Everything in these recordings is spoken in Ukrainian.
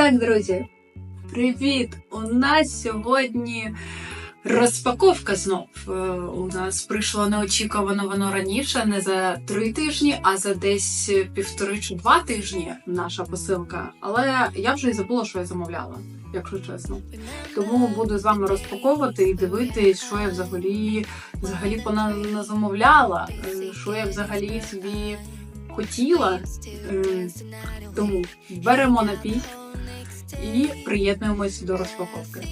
Так, друзі, привіт! У нас сьогодні розпаковка знов. Е, У нас прийшло неочікувано воно раніше, не за три тижні, а за десь півтори чи два тижні наша посилка. Але я вже й забула, що я замовляла, якщо чесно. Тому буду з вами розпаковувати і дивитись, що я взагалі взагалі пона- замовляла, е, що я взагалі собі хотіла. Е, Тому беремо напій і приєднуємось до розпаковки.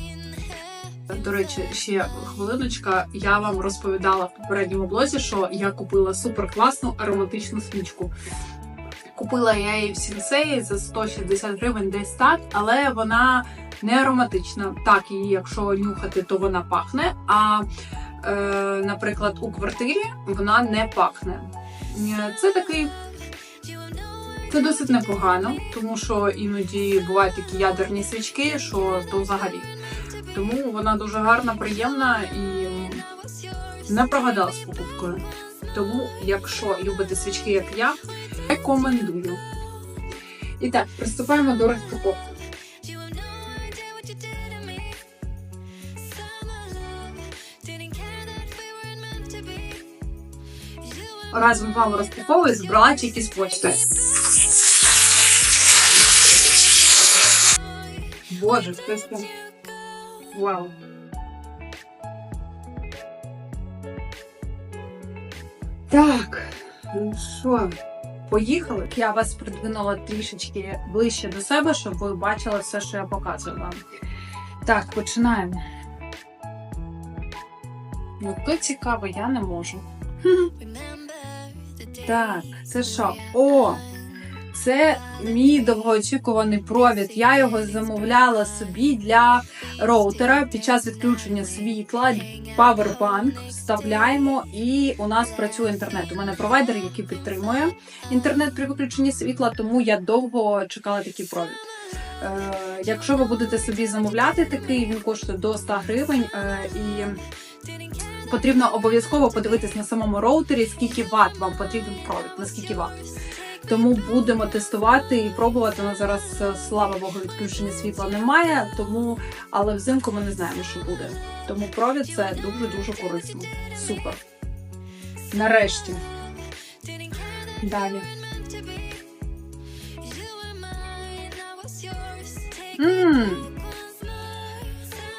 До речі, ще хвилиночка. Я вам розповідала в попередньому блозі, що я купила суперкласну ароматичну свічку. Купила я її в сінсеї за 160 гривень десь так, але вона не ароматична. Так, її, якщо нюхати, то вона пахне. А, е, наприклад, у квартирі вона не пахне. Е, Це такий це досить непогано, тому що іноді бувають такі ядерні свічки, що то взагалі. Тому вона дуже гарна, приємна і не прогадала з покупкою. Тому, якщо любите свічки, як я, рекомендую. І так, приступаємо до розпаковки. Разом з вами розпаковую, збрала тільки з почти. Боже, хтось там. Вау. Так, ну що, поїхали? Я вас придвинула трішечки ближче до себе, щоб ви бачили все, що я показую вам. Так, починаємо. Ну, то цікаво, я не можу. Так, це що? О! Це мій довгоочікуваний провід. Я його замовляла собі для роутера під час відключення світла. Powerbank вставляємо, і у нас працює інтернет. У мене провайдер, який підтримує інтернет при виключенні світла, тому я довго чекала такий провід. Е, якщо ви будете собі замовляти такий, він коштує до 100 гривень е, і. Потрібно обов'язково подивитись на самому роутері, скільки ват вам потрібен провід, на скільки ват. Тому будемо тестувати і пробувати. На зараз, е, слава Богу, відключення світла немає, тому але взимку ми не знаємо, що буде. Тому провід це дуже дуже корисно. Супер. Нарешті. Далі.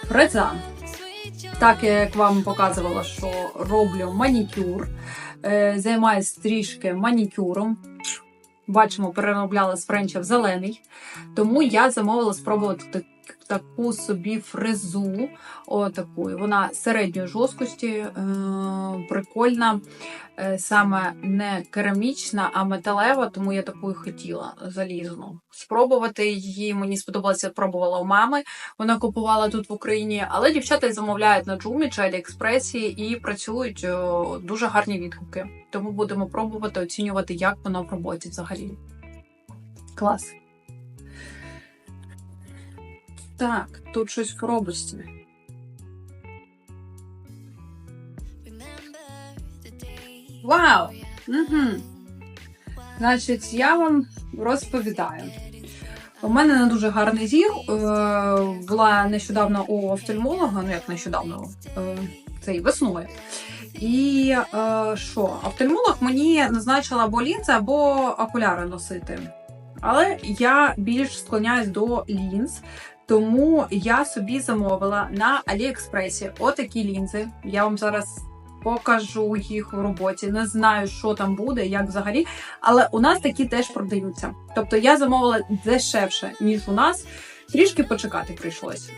Фреза. Так як вам показувала, що роблю манікюр, е, займаюся трішки манікюром. Бачимо, переробляла з френча в зелений. Тому я замовила спробувати таку собі фрезу. Отаку. Вона середньої жорсткості, е, прикольна. Е, саме не керамічна, а металева, тому я таку і хотіла залізну. Спробувати її мені сподобалося, я пробувала у мами. Вона купувала тут в Україні, але дівчата замовляють на Джумі чи Аліекспресі і працюють о, дуже гарні відгуки. Тому будемо пробувати оцінювати, як воно в роботі взагалі. Клас. Так, тут щось в коробочці. Вау! Угу. Значить, я вам розповідаю. У мене не дуже гарний зір. Е, була нещодавно у офтальмолога, ну як нещодавно, е, це і весною. І е, що, офтальмолог мені назначила або лінзи, або окуляри носити. Але я більш склоняюсь до лінз, тому я собі замовила на Аліекспресі отакі лінзи. Я вам зараз покажу їх в роботі. Не знаю, що там буде, як взагалі. Але у нас такі теж продаються. Тобто я замовила дешевше, ніж у нас. Трішки почекати прийшлось.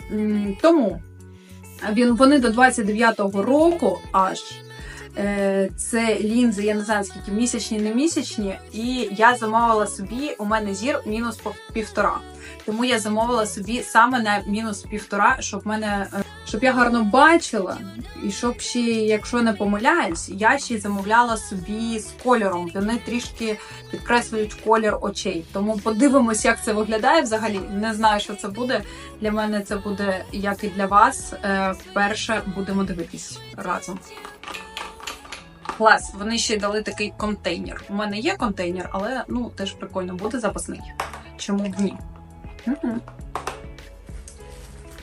Тому він вони до 29-го року аж. Е, Це лінзи, я не знаю скільки місячні, не місячні, і я замовила собі. У мене зір мінус півтора. Тому я замовила собі саме на мінус півтора, щоб мене е, щоб я гарно бачила, і щоб ще, якщо не помиляюсь, я ще й замовляла собі з кольором. Вони трішки підкреслюють колір очей. Тому подивимось, як це виглядає взагалі. Не знаю, що це буде. Для мене це буде як і для вас. Е, Вперше будемо дивитись разом. Клас, вони ще й дали такий контейнер. У мене є контейнер, але ну теж прикольно буде запасний. Чому б ні? Мгм.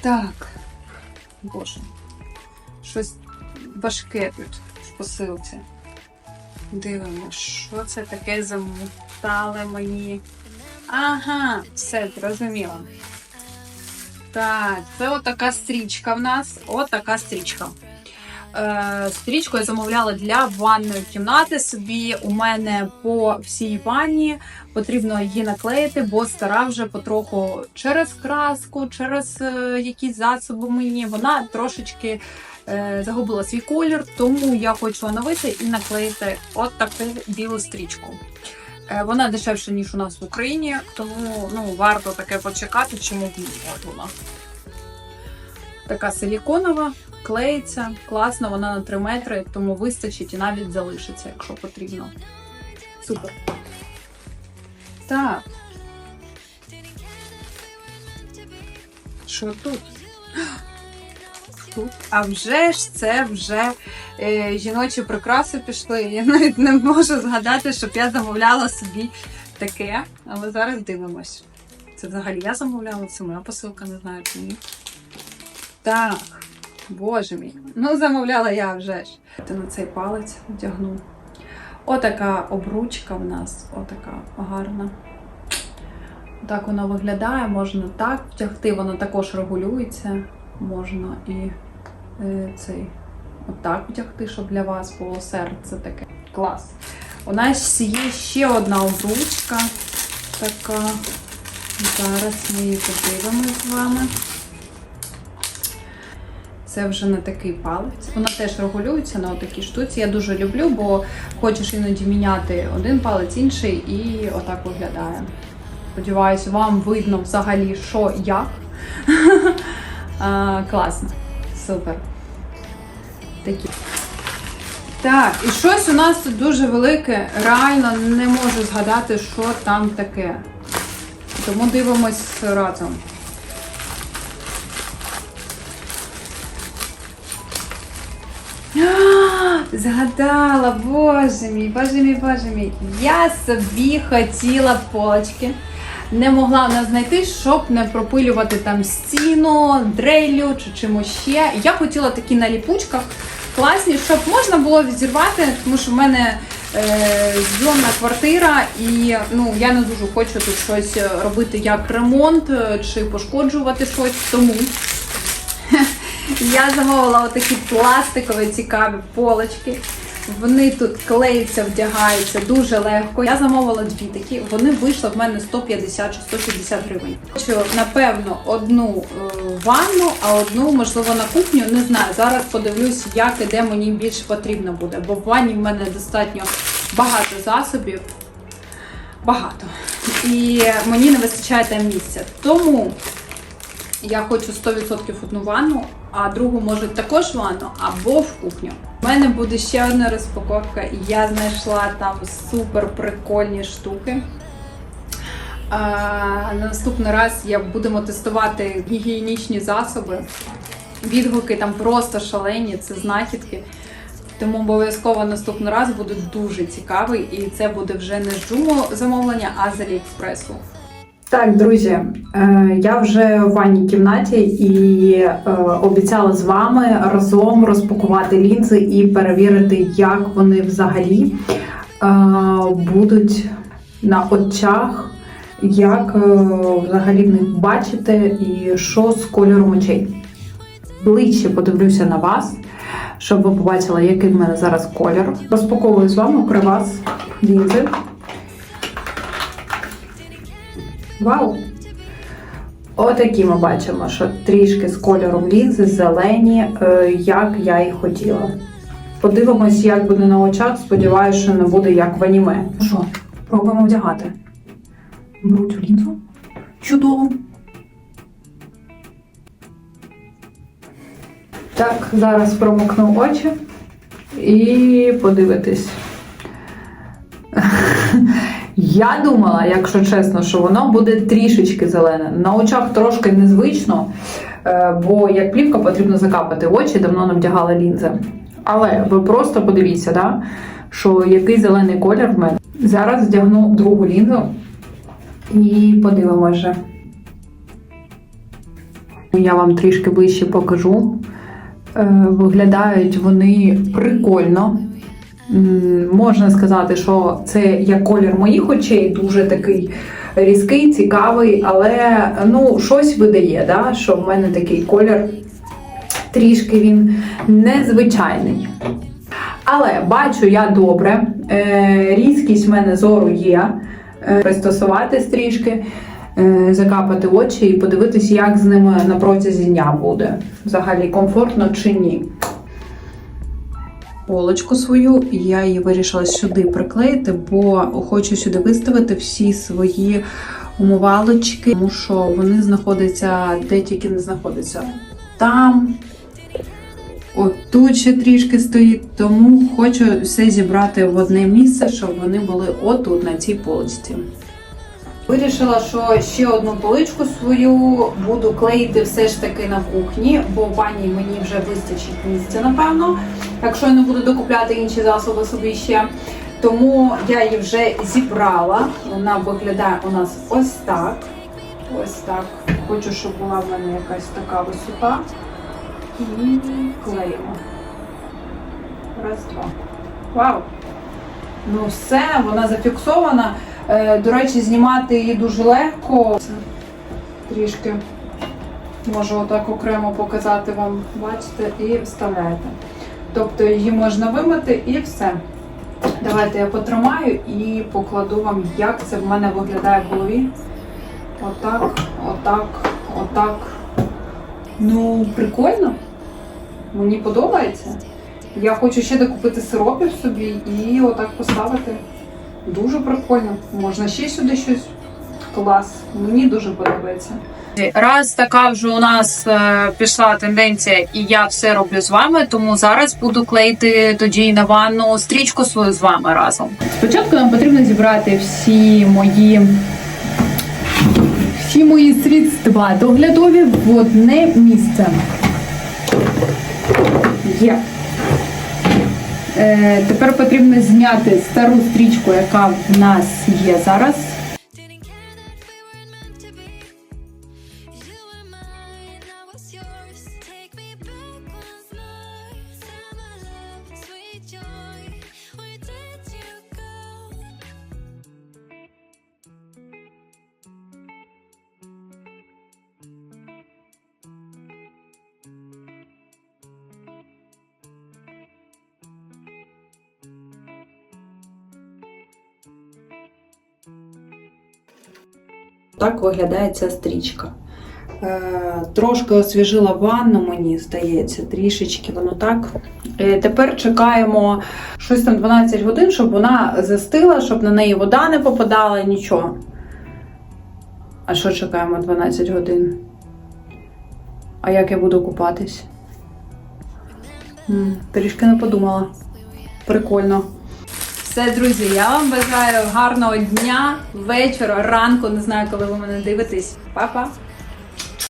Так. Боже. Щось важке тут в посилці. Дивимось, що це таке замотали мені. Ага, все, зрозуміло. Так, це отака стрічка в нас. Отака стрічка. Е, стрічку я замовляла для ванної кімнати собі. У мене по всій ванні потрібно її наклеїти, бо стара вже потроху через краску, через е, якісь засоби мені. Вона трошечки е, загубила свій колір, тому я хочу оновити і наклеїти от таку білу стрічку. Вона дешевша, ніж у нас в Україні, тому ну, варто таке почекати, чому б вона. Така силіконова, клеїться, класно, вона на 3 метри, тому вистачить і навіть залишиться, якщо потрібно. Супер. Так. Що тут? Тут. А вже ж це вже е, жіночі прикраси пішли. Я навіть не можу згадати, щоб я замовляла собі таке, але зараз дивимось. Це взагалі я замовляла, це моя посилка, не знаю чи ні. Так, боже мій. Ну, замовляла я вже ж. Ти на цей палець вдягну. Отака обручка в нас, отака гарна. Так вона виглядає, можна так втягти, вона також регулюється. Можна і е, цей отак втягти, щоб для вас було серце таке. Клас. У нас є ще одна обручка. Така. Зараз ми її подивимось з вами. Це вже на такий палець. Вона теж регулюється на отакій штуці. Я дуже люблю, бо хочеш іноді міняти один палець, інший, і отак виглядає. Сподіваюсь, вам видно взагалі, що як. Класно. Супер. Такі. Так, і щось у нас тут дуже велике. Реально не можу згадати, що там таке. Тому дивимось разом. Згадала, боже мій, боже мій, боже мій. Я собі хотіла полочки. Не могла вона знайти, щоб не пропилювати там стіну, дрелю чи чимось ще. Я хотіла такі на ліпучках класні, щоб можна було відірвати, тому що в мене е, зйомна квартира, і ну я не дуже хочу тут щось робити як ремонт е, чи пошкоджувати щось. Тому я замовила отакі пластикові цікаві полочки. Вони тут клеються, вдягаються дуже легко. Я замовила дві такі. Вони вийшли в мене 150 чи 160 гривень. Хочу, напевно, одну е, ванну, а одну, можливо, на кухню. Не знаю. Зараз подивлюсь, як і де мені більше потрібно буде. Бо в ванні в мене достатньо багато засобів. Багато. І мені не вистачає там місця. Тому я хочу 100% одну ванну, а другу може також ванну або в кухню. У мене буде ще одна розпаковка, і я знайшла там супер прикольні штуки. На наступний раз я будемо тестувати гігієнічні засоби. Відгуки там просто шалені, це знахідки. Тому обов'язково наступний раз буде дуже цікавий, і це буде вже не з замовлення, а з Аліекспресу. Так, друзі, е, я вже в ванній кімнаті і е, обіцяла з вами разом розпакувати лінзи і перевірити, як вони взагалі е, будуть на очах, як взагалі в них бачити і що з кольором очей. Ближче подивлюся на вас, щоб ви побачили, який в мене зараз колір. Розпаковую з вами при вас лінзи. Вау! Отакі ми бачимо, що трішки з кольором лінзи, зелені, е, як я і хотіла. Подивимось, як буде на очах. Сподіваюся, що не буде як в аніме. Ну що, пробуємо вдягати. Беру цю лінзу. Чудово. Так, зараз промокну очі і подивитись. Я думала, якщо чесно, що воно буде трішечки зелене. На очах трошки незвично, е, бо як плівка потрібно закапати очі, давно не вдягала лінзи. Але ви просто подивіться, да, що який зелений колір в мене. Зараз вдягну другу лінзу і подивимося. Я вам трішки ближче покажу. Е, Виглядають вони прикольно. Можна сказати, що це як колір моїх очей, дуже такий різкий, цікавий, але ну, щось видає, да? що в мене такий колір трішки він незвичайний. Але бачу я добре, е, різкість в мене зору є. Е, Пристосуватись трішки, е, закапати очі і подивитись, як з ними на протязі дня буде. Взагалі комфортно чи ні. Полочку свою, і я її вирішила сюди приклеїти, бо хочу сюди виставити всі свої умивалочки, тому що вони знаходяться де тільки не знаходяться. Там, От тут ще трішки стоїть, тому хочу все зібрати в одне місце, щоб вони були отут, на цій поличці. Вирішила, що ще одну поличку свою буду клеїти все ж таки на кухні, бо в ванні мені вже вистачить місця, напевно, якщо я не буду докупляти інші засоби собі ще. Тому я її вже зібрала. Вона виглядає у нас ось так. Ось так. Хочу, щоб була в мене якась така висота. І клеїмо. Раз, два. Вау! Ну все, вона зафіксована. Е, До речі, знімати її дуже легко. Трішки можу отак окремо показати вам, бачите, і вставляєте. Тобто її можна вимити і все. Давайте я потримаю і покладу вам, як це в мене виглядає в голові. Отак, отак, отак. Ну, прикольно. Мені подобається. Я хочу ще докупити сиропів собі і отак поставити. Дуже прикольно. Можна ще сюди щось. Клас. Мені дуже подобається. Раз така вже у нас е, пішла тенденція, і я все роблю з вами, тому зараз буду клеїти тоді на ванну стрічку свою з вами разом. Спочатку нам потрібно зібрати всі мої всі мої средства доглядові в одне місце. Є. Е, тепер потрібно зняти стару стрічку, яка в нас є зараз. Так виглядає ця стрічка. Е, трошки освіжила ванну, мені здається, трішечки воно так. Е, тепер чекаємо щось там 12 годин, щоб вона застила, щоб на неї вода не попадала, нічого. А що чекаємо 12 годин? А як я буду купатись? Трішки не подумала. Прикольно. Все, друзі, я вам бажаю гарного дня, вечора, ранку. Не знаю, коли ви мене дивитесь. Па-па!